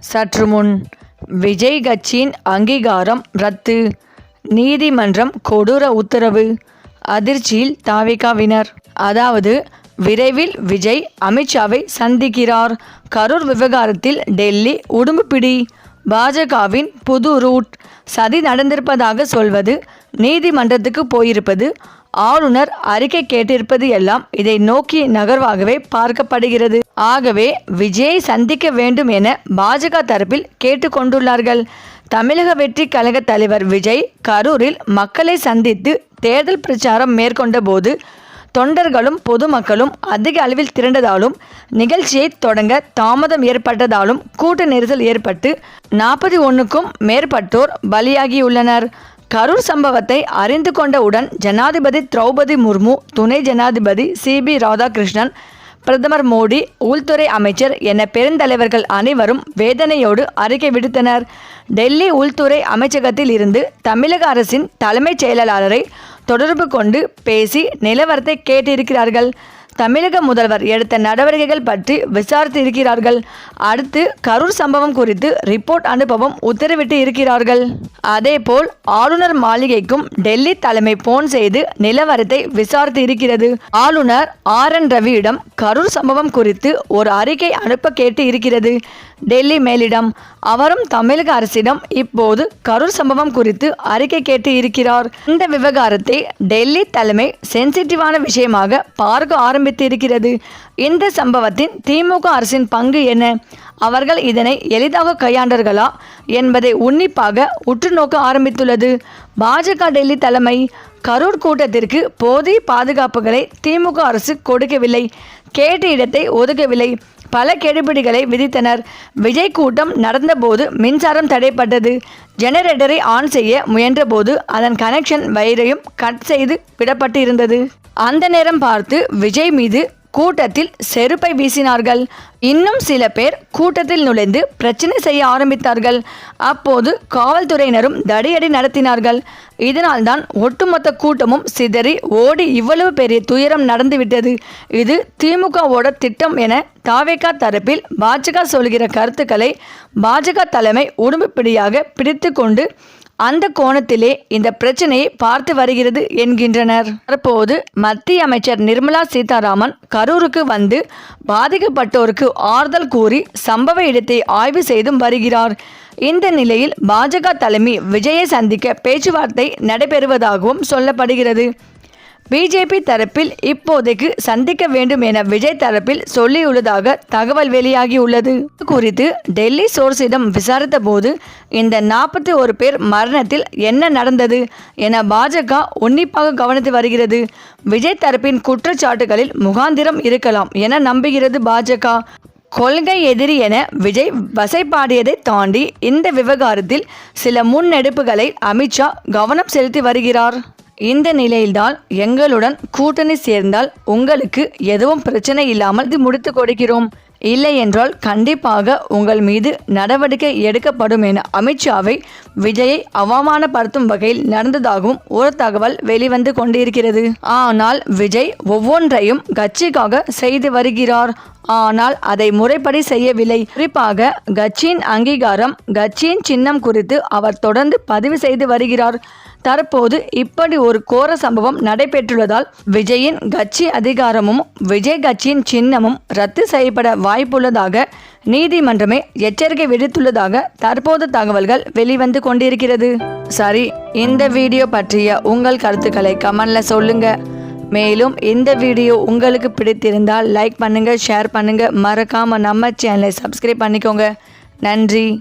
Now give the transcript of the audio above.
சற்று முன் விஜய் கட்சியின் அங்கீகாரம் ரத்து. நீதிமன்றம் கொடூர உத்தரவு. அதிர்ச்சியில் தாவிகாவினர். அதாவது விரைவில் விஜய் அமித்ஷாவை சந்திக்கிறார். கரூர் விவகாரத்தில் டெல்லி உடும்புப்பிடி பாஜகவின் புது ரூட். சதி நடந்திருப்பதாக சொல்வது நீதிமன்றத்துக்கு போயிருப்பது ஆளுநர் அறிக்கை கேட்டிருப்பது எல்லாம் இதை நோக்கி நகர்வாகவே பார்க்கப்படுகிறது. ஆகவே விஜயை சந்திக்க வேண்டும் என பாஜக தரப்பில் கேட்டுக்கொண்டுள்ளார்கள். தமிழக வெற்றி கழக தலைவர் விஜய் கரூரில் மக்களை சந்தித்து தேர்தல் பிரச்சாரம் மேற்கொண்ட போது தொண்டர்களும் பொதுமக்களும் அதிக அளவில் திரண்டதாலும் நிகழ்ச்சியை தொடங்க தாமதம் ஏற்பட்டதாலும் கூட்ட நெரிசல் ஏற்பட்டு நாற்பத்தி ஒன்றுக்கும் மேற்பட்டோர் பலியாகியுள்ளனர். கரூர் சம்பவத்தை அறிந்து கொண்டவுடன் ஜனாதிபதி திரௌபதி முர்மு துணை ஜனாதிபதி சி பி ராதாகிருஷ்ணன் பிரதமர் மோடி உள்துறை அமைச்சர் என பெருந்தலைவர்கள் அனைவரும் வேதனையோடு அறிக்கை விடுத்தனர். டெல்லி உள்துறை அமைச்சகத்தில் இருந்து தமிழக அரசின் தலைமைச் செயலாளரை தொடர்பு கொண்டு பேசி நிலவரத்தை கேட்டிருக்கிறார்கள். தமிழக முதல்வர் எடுத்த நடவடிக்கைகள் பற்றி விசாரித்து இருக்கிறார்கள் அடுத்து கரூர் சம்பவம் குறித்து ரிப்போர்ட் அனுப்பவும் உத்தரவிட்டு இருக்கிறார்கள். அதேபோல் ஆளுநர் மாளிகைக்கும் டெல்லி தலைமை போன் செய்து நிலவரத்தை விசாரித்து இருக்கிறது ஆளுநர் ஆர் என் ரவியிடம் கரூர் சம்பவம் குறித்து ஒரு அறிக்கை அனுப்ப கேட்டு இருக்கிறது. டெல்லி மேலிடம் அவரும் தமிழக அரசிடம் இப்போது கரூர் சம்பவம் குறித்து அறிக்கை கேட்டு இருக்கிறார். இந்த விவகாரத்தை டெல்லி தலைமை சென்சிட்டிவான விஷயமாக பார்க்க ஆரம்பித்து இருக்கிறது. இந்த சம்பவத்தின் திமுக அரசின் பங்கு என்ன? அவர்கள் இதனை எளிதாக கையாண்டார்களா என்பதை உன்னிப்பாக உற்று நோக்க ஆரம்பித்துள்ளது. பாஜக டெல்லி தலைமை கரூர் கூட்டத்திற்கு போதிய பாதுகாப்புகளை திமுக அரசு கொடுக்கவில்லை. கேட்ட இடத்தை ஒதுக்கவில்லை. பல கெடுபிடிகளை விதித்தனர். விஜய் கூட்டம் நடந்தபோது மின்சாரம் தடைப்பட்டது. ஜெனரேட்டரை ஆன் செய்ய முயன்றபோது அதன் கனெக்ஷன் வயரையும் கட் செய்து விடப்பட்டு இருந்தது அந்த நேரம் பார்த்து விஜய் மீது கூட்டத்தில் செருப்பை வீசினார்கள். இன்னும் சில பேர் கூட்டத்தில் நுழைந்து பிரச்சனை செய்ய ஆரம்பித்தார்கள். அப்போது காவல்துறையினரும் தடியடி நடத்தினார்கள். இதனால்தான் ஒட்டுமொத்த கூட்டமும் சிதறி ஓடி இவ்வளவு பெரிய துயரம் நடந்துவிட்டது. இது திமுகவோட திட்டம் என தாவேகா தரப்பில் பாஜக சொல்கிற கருத்துக்களை பாஜக தலைமை உடம்புப்பிடியாக பிடித்து கொண்டு அந்த கோணத்திலே இந்த பிரச்சனையை பார்த்து வருகிறது என்கின்றனர். தற்போது மத்திய அமைச்சர் நிர்மலா சீதாராமன் கரூருக்கு வந்து பாதிக்கப்பட்டோருக்கு ஆறுதல் கூறி சம்பவ இடத்தை ஆய்வு செய்தும் வருகிறார். இந்த நிலையில் பாஜக தலைமை விஜயை சந்திக்க பேச்சுவார்த்தை நடைபெறுவதாகவும் சொல்லப்படுகிறது. பிஜேபி தரப்பில் இப்போதைக்கு சந்திக்க வேண்டும் என விஜய் தரப்பில் சொல்லியுள்ளதாக தகவல் வெளியாகியுள்ளது. குறித்து டெல்லி சோர்ஸிடம் விசாரித்த போது இந்த நாற்பத்தி ஒரு பேர் மரணத்தில் என்ன நடந்தது என பாஜக உன்னிப்பாக கவனித்து வருகிறது. விஜய் தரப்பின் குற்றச்சாட்டுகளில் முகாந்திரம் இருக்கலாம் என நம்புகிறது பாஜக. கொள்கை எதிரி என விஜய் வசைப்பாடியதை தாண்டி இந்த விவகாரத்தில் சில முன்னெடுப்புகளை அமித்ஷா கவனம் செலுத்தி வருகிறார். இந்த நிலையில்தான் எங்களுடன் கூட்டணி சேர்ந்தால் உங்களுக்கு எதுவும் பிரச்சனை இல்லாமல் இது முடித்து கொடுக்கிறோம். இல்லை என்றால் கண்டிப்பாக உங்கள் மீது நடவடிக்கை எடுக்கப்படும் என அமித்ஷாவை விஜயை அவமானப்படுத்தும் வகையில் நடந்ததாகவும் ஒரு தகவல் வெளிவந்து கொண்டிருக்கிறது. ஆனால் விஜய் ஒவ்வொன்றையும் கட்சிக்காக செய்து வருகிறார். ஆனால் அதை முறைப்படி செய்யவில்லை. குறிப்பாக கட்சியின் அங்கீகாரம் கட்சியின் சின்னம் குறித்து அவர் தொடர்ந்து பதிவு செய்து வருகிறார். தற்போது இப்படி ஒரு கோர சம்பவம் நடைபெற்றுள்ளதால் விஜயின் கட்சி அதிகாரமும் விஜய் கட்சியின் சின்னமும் ரத்து செய்யப்பட வாய்ப்புள்ளதாக நீதிமன்றமே எச்சரிக்கை விடுத்துள்ளதாக தற்போது தகவல்கள் வெளிவந்து கொண்டிருக்கிறது. சரி இந்த வீடியோ பற்றிய உங்கள் கருத்துக்களை கமெண்ட்ல சொல்லுங்க. மேலும் இந்த வீடியோ உங்களுக்கு பிடித்திருந்தால் லைக் பண்ணுங்க ஷேர் பண்ணுங்க. மறக்காம நம்ம சேனலை சப்ஸ்கிரைப் பண்ணிக்கோங்க. நன்றி.